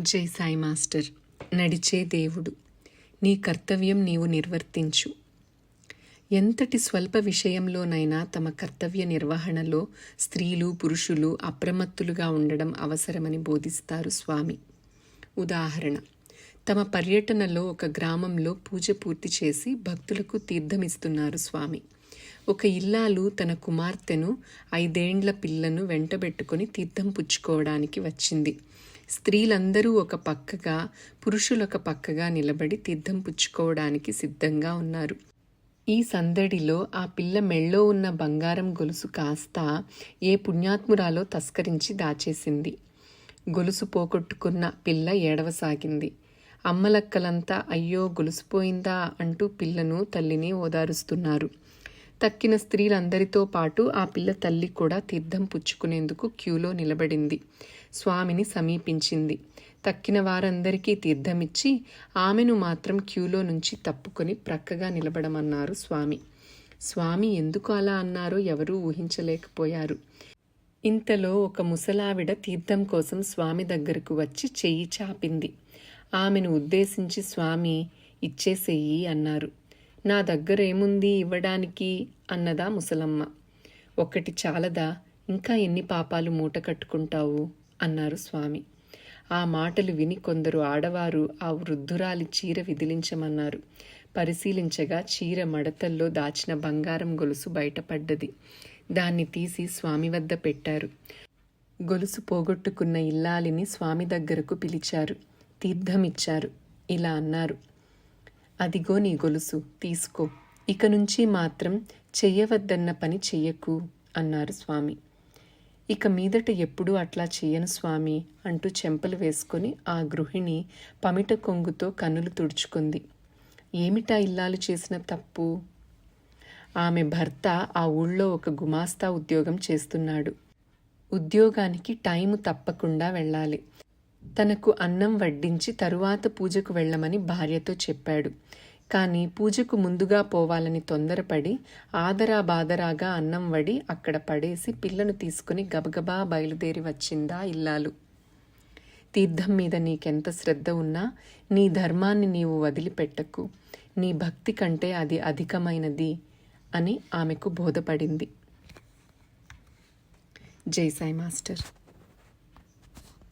జై సాయి మాస్టర్. నడిచే దేవుడు నీ కర్తవ్యం నీవు నిర్వర్తించు. ఎంతటి స్వల్ప విషయంలోనైనా తమ కర్తవ్య నిర్వహణలో స్త్రీలు పురుషులు అప్రమత్తులుగా ఉండడం అవసరమని బోధిస్తారు స్వామి. ఉదాహరణ తమ పర్యటనలో ఒక గ్రామంలో పూజ పూర్తి చేసి భక్తులకు తీర్థమిస్తున్నారు స్వామి. ఒక ఇల్లాలు తన కుమార్తెను ఐదేండ్ల పిల్లను వెంటబెట్టుకొని తీర్థం పుచ్చుకోవడానికి వచ్చింది. స్త్రీలందరూ ఒక పక్కగా పురుషులొక పక్కగా నిలబడి తీర్థం పుచ్చుకోవడానికి సిద్ధంగా ఉన్నారు. ఈ సందడిలో ఆ పిల్ల మెళ్ళో ఉన్న బంగారం గొలుసు కాస్త ఏ పుణ్యాత్మురాలో తస్కరించి దాచేసింది. గొలుసు పోగొట్టుకున్న పిల్ల ఏడవసాగింది. అమ్మలక్కలంతా అయ్యో గొలుసుపోయిందా అంటూ పిల్లను తల్లిని ఓదారుస్తున్నారు. తక్కిన స్త్రీలందరితో పాటు ఆ పిల్ల తల్లి కూడా తీర్థం పుచ్చుకునేందుకు క్యూలో నిలబడింది. స్వామిని సమీపించింది. తక్కిన వారందరికీ తీర్థమిచ్చి ఆమెను మాత్రం క్యూలో నుంచి తప్పుకొని ప్రక్కగా నిలబడమన్నారు స్వామి. స్వామి ఎందుకు అలా అన్నారో ఎవరూ ఊహించలేకపోయారు. ఇంతలో ఒక ముసలావిడ తీర్థం కోసం స్వామి దగ్గరకు వచ్చి చెయ్యి చాపింది. ఆమెను ఉద్దేశించి స్వామి ఇచ్చేసేయి అన్నారు. నా దగ్గర ఏముంది ఇవ్వడానికి అన్నదా ముసలమ్మ. ఒక్కటి చాలదా ఇంకా ఎన్ని పాపాలు మూట కట్టుకుంటావు? అన్నారు స్వామి. ఆ మాటలు విని కొందరు ఆడవారు ఆ వృద్ధురాలి చీర విదిలించమన్నారు. పరిశీలించగా చీర మడతల్లో దాచిన బంగారం గొలుసు బయటపడ్డది. దాన్ని తీసి స్వామి వద్ద పెట్టారు. గొలుసు పోగొట్టుకున్న ఇల్లాలిని స్వామి దగ్గరకు పిలిచారు. తీర్థమిచ్చారు. ఇలా అన్నారు. అదిగో నీ గొలుసు తీసుకో. ఇక నుంచి మాత్రం చెయ్యవద్దన్న పని చెయ్యకు అన్నారు స్వామి. ఇక మీదట ఎప్పుడూ అట్లా చెయ్యను స్వామి అంటూ చెంపలు వేసుకొని ఆ గృహిణి పమిట కొంగుతో కన్నులు తుడుచుకుంది. ఏమిటా ఇల్లాలు చేసిన తప్పు? ఆమె భర్త ఆ ఊళ్ళో ఒక గుమాస్తా ఉద్యోగం చేస్తున్నాడు. ఉద్యోగానికి టైము తప్పకుండా వెళ్ళాలి. తనకు అన్నం వడ్డించి తరువాత పూజకు వెళ్ళమని భార్యతో చెప్పాడు. కానీ పూజకు ముందుగా పోవాలని తొందరపడి ఆదరా బాదరాగా అన్నం వడి అక్కడ పడేసి పిల్లను తీసుకుని గబగబా బయలుదేరి వచ్చిందా ఇల్లాలు. తీర్థం మీద నీకెంత శ్రద్ధ ఉన్నా నీ ధర్మాన్ని నీవు వదిలిపెట్టకు. నీ భక్తి కంటే అది అధికమైనది అని ఆమెకు బోధపడింది. జై సాయి మాస్టర్.